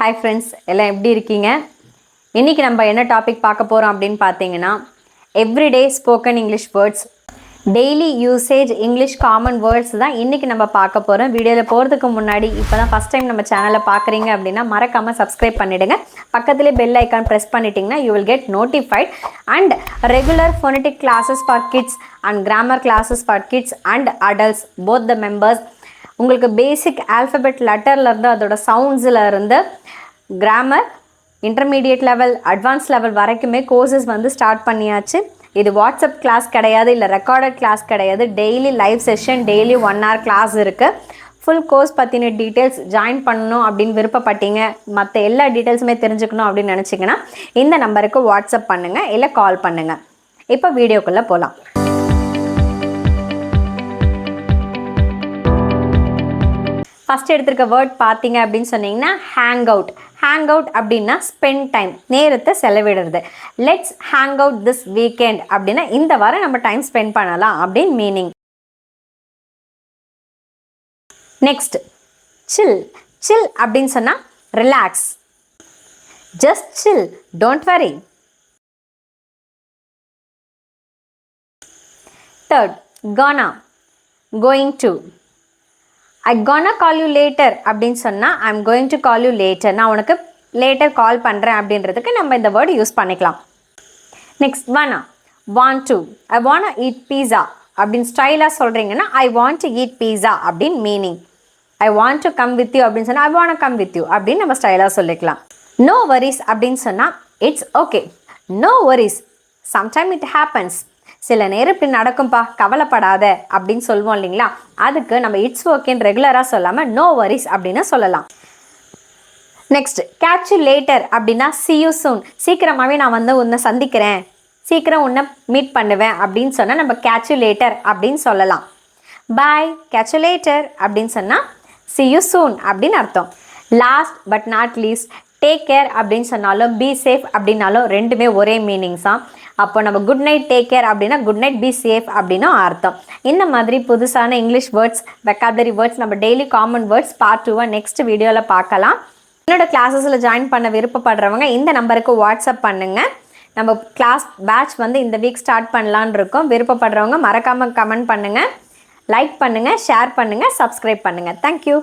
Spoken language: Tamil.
ஹாய் ஃப்ரெண்ட்ஸ் எல்லாம் எப்படி இருக்கீங்க? இன்றைக்கி நம்ம என்ன டாபிக் பார்க்க போகிறோம் அப்படின்னு பார்த்தீங்கன்னா everyday spoken English words daily usage English common words தான் இன்றைக்கி நம்ம பார்க்க போகிறோம் வீடியோவில் போகிறதுக்கு முன்னாடி இப்போ தான் ஃபஸ்ட் டைம் நம்ம சேனலை பார்க்குறீங்க அப்படின்னா மறக்காமல் சப்ஸ்கிரைப் பண்ணிவிடுங்க பக்கத்துலேயே பெல் ஐக்கான் ப்ரெஸ் பண்ணிட்டீங்கன்னா you will get notified and regular phonetic classes for kids and grammar classes for kids and adults both the members உங்களுக்கு பேசிக் ஆல்ஃபபெட் லெட்டர்லேருந்து அதோட சவுண்ட்ஸில் இருந்து grammar intermediate level advance level வரைக்குமே கோர்சஸ் வந்து ஸ்டார்ட் பண்ணியாச்சு. இது வாட்ஸ்அப் கிளாஸ் கிடையாது இல்லை ரெக்கார்டட் கிளாஸ் கிடையாது. Daily live session daily one hour class இருக்குது ஃபுல் கோர்ஸ் பற்றின டீட்டெயில்ஸ் ஜாயின் பண்ணணும் அப்படின்னு விருப்பப்பட்டீங்க. மற்ற எல்லா டீட்டெயில்ஸுமே தெரிஞ்சுக்கணும் அப்படின்னு நினச்சிங்கன்னா இந்த நம்பருக்கு வாட்ஸ்அப் பண்ணுங்கள் இல்லை கால் பண்ணுங்கள் இப்போ வீடியோக்குள்ளே போகலாம் ஃபஸ்ட் எடுத்திருக்க வேர்ட் பார்த்தீங்க அப்படின்னு சொன்னீங்கன்னா ஹேங் அவுட் ஹேங் அவுட் அப்படின்னா ஸ்பெண்ட் டைம் நேரத்தை செலவிடுறது. Let's hang out this weekend அப்படின்னா இந்த வாரம் நம்ம டைம் ஸ்பெண்ட் பண்ணலாம் அப்படின்னு மீனிங் நெக்ஸ்ட் சில் சில் அப்படின்னு சொன்னால் relax just chill don't worry third gonna going to I gonna call you later அப்படின்னு சொன்னால் I am going to call you later நான் உனக்கு லேட்டர் கால் பண்ணுறேன் அப்படின்றதுக்கு நம்ம இந்த வேர்டு யூஸ் பண்ணிக்கலாம். Next wanna want to I want eat pizza அப்படின்னு ஸ்டைலாக சொல்கிறீங்கன்னா I want to eat pizza அப்படின்னு meaning I want to come with you அப்படின்னு சொன்னால் I want come with you அப்படின்னு நம்ம ஸ்டைலாக சொல்லிக்கலாம். நோ வரிஸ் அப்படின்னு சொன்னால் it's okay no worries sometime it happens சில நேரம் இப்படி நடக்கும்பா கவலைப்படாத அப்படின்னு சொல்லுவோம் இல்லைங்களா? அதுக்கு நம்ம இட்ஸ் ஓகேன்னு ரெகுலராக சொல்லாமல் நோ வரிஸ் அப்படின்னு சொல்லலாம். நெக்ஸ்ட் கேட்ச் லேட்டர் அப்படின்னா சி யூ சூன் சீக்கிரமாகவே நான் வந்து உன்னை சந்திக்கிறேன். சீக்கிரம் உன்னை மீட் பண்ணுவேன் அப்படின்னு சொன்னால் நம்ம கேட்ச் லேட்டர் அப்படின்னு சொல்லலாம். பாய் கேட்ச் லேட்டர் அப்படின்னு சொன்னால் சி யூ சூன் அப்படின்னு அர்த்தம். Last but not least take care அப்படின்னு சொன்னாலும் பி சேஃப் அப்படின்னாலும் ரெண்டுமே ஒரே மீனிங்ஸ் தான் அப்போ நம்ம குட் நைட் டேக் கேர் அப்படின்னா குட் நைட் பி சேஃப் அப்படின்னும் அர்த்தம். இந்த மாதிரி புதுசான இங்கிலீஷ் வேர்ட்ஸ் வெக்காபுலரி வேர்ட்ஸ் நம்ம டெய்லி காமன் வேர்ட்ஸ் பார்ட் டூவாக நெக்ஸ்ட் வீடியோவில் பார்க்கலாம். என்னோட கிளாஸஸில் ஜாயின் பண்ண விருப்பப்படுறவங்க இந்த நம்பருக்கு வாட்ஸ்அப் பண்ணுங்கள் நம்ம கிளாஸ் பேட்ச் வந்து இந்த வீக் ஸ்டார்ட் பண்ணலான் இருக்கோம். விருப்பப்படுறவங்க மறக்காமல் கமெண்ட் பண்ணுங்கள் லைக் பண்ணுங்கள் ஷேர் பண்ணுங்கள் சப்ஸ்கிரைப் பண்ணுங்கள் தேங்க்யூ